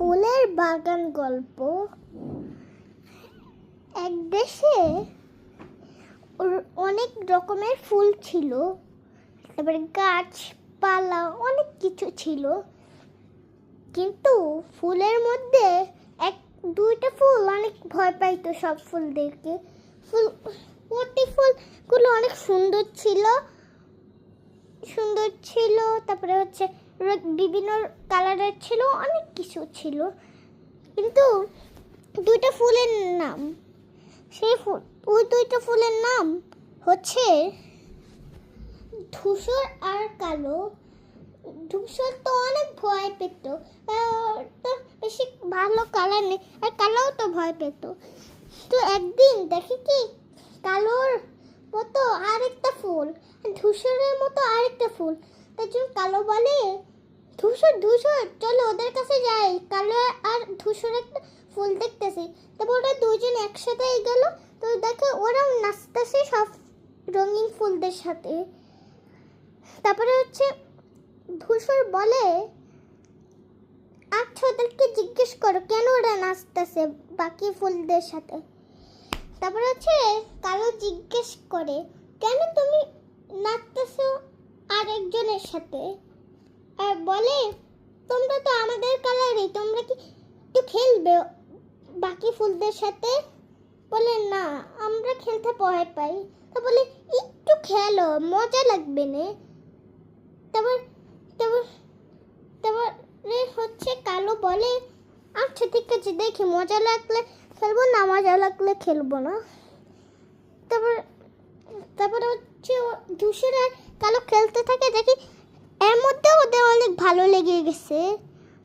ফুলের বাগান গল্প। এক দেশে অনেক রকমের ফুল ছিল। তারপরে গাছপালা অনেক কিছু ছিল। কিন্তু ফুলের মধ্যে এক, দুইটা ফুল অনেক ভয় পাইতো সব ফুলদেরকে। ফুল, প্রতি ফুলগুলো অনেক সুন্দর ছিল। সুন্দর ছিল, তারপরে হচ্ছে বিভিন্ন কালারের ছিল, অনেক কিছু ছিল। কিন্তু দুইটা ফুলের নাম, সেই ফুল ওই দুইটা ফুলের নাম হচ্ছে ধূসর আর কালো। ধূসর তো অনেক ভয় পেত তো বেশি ভালো কালার নেই, আর কালোও তো ভয় পেত। তো একদিন দেখি কি, কালোর মতো আরেকটা ফুল, ধূসরের মতো আরেকটা ফুল। তার জন্য কালো বলে ধূসর ধূসর, চলো ওদের কাছে যাই। কালো আর ধূসর একটা ফুল দেখতেছি। তারপর ওরা দুজন একসাথে গেল। তো দেখে, ওরাও নাচতেছে সব রঙিন ফুলদের সাথে। তারপরে হচ্ছে ধূসর বলে আচ্ছা ওদেরকে জিজ্ঞেস করো, কেন ওরা নাচতেছে বাকি ফুলদের সাথে? তারপরে হচ্ছে কালো জিজ্ঞেস করে, কেন তুমি নাচতেছো আরেকজনের সাথে? বলে, তোমরা তো আমাদের কালারই, তোমরা কি একটু খেলবে? বাকি ফুলদের সাথে বলে, না, আমরা খেলতে ভয় পাই। তো বলে, একটু খেলো, মজা লাগবে না। তারপর তারপর, তারপরে হচ্ছে কালো বলে আচ্ছা ঠিক আছে, দেখি, মজা লাগলে খেলব, না মজা লাগলে খেলব না। তারপর, তারপরে হচ্ছে ধূসর আর কালো খেলতে থাকে, দেখি এর মধ্যে ওদের অনেক ভালো লেগে গেছে।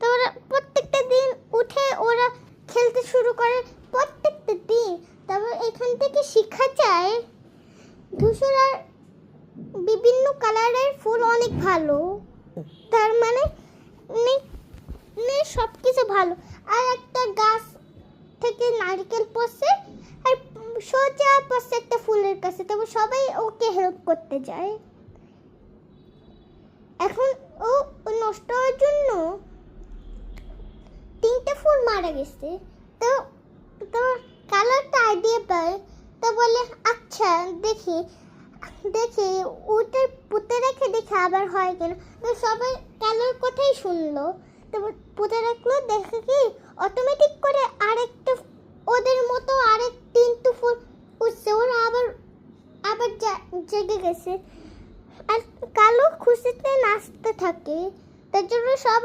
তারপরে প্রত্যেকটা দিন উঠে ওরা খেলতে শুরু করে প্রত্যেকটা দিন। তারপর এখান থেকে শিক্ষা যায়। ধূসর আর বিভিন্ন কালারের ফুল অনেক ভালো। তার মানে সব কিছু ভালো। আর একটা গাছ থেকে নারকেল পড়ছে, আর সোজা পড়ছে একটা ফুলের কাছে। তবে সবাই ওকে হেল্প করতে যায়। নষ্ট হওয়ার জন্য তিনটে ফুল মারা গেছে। তো তো কালো একটা আইডিয়া পায় তো বলে আচ্ছা দেখি দেখি, ওটা পুঁতে রেখে দেখে আবার হয় কেন। তো সবাই কালোর কথাই শুনলো। তো পুঁতে রাখল, দেখে কি অটোমেটিক করে আরেকটা ওদের মতো আরেক তিনটে ফুল উঠছে। ওরা আবার আবার জেগে গেছে। আর কালো খুশিতে নাচতে থাকে। তার জন্য সব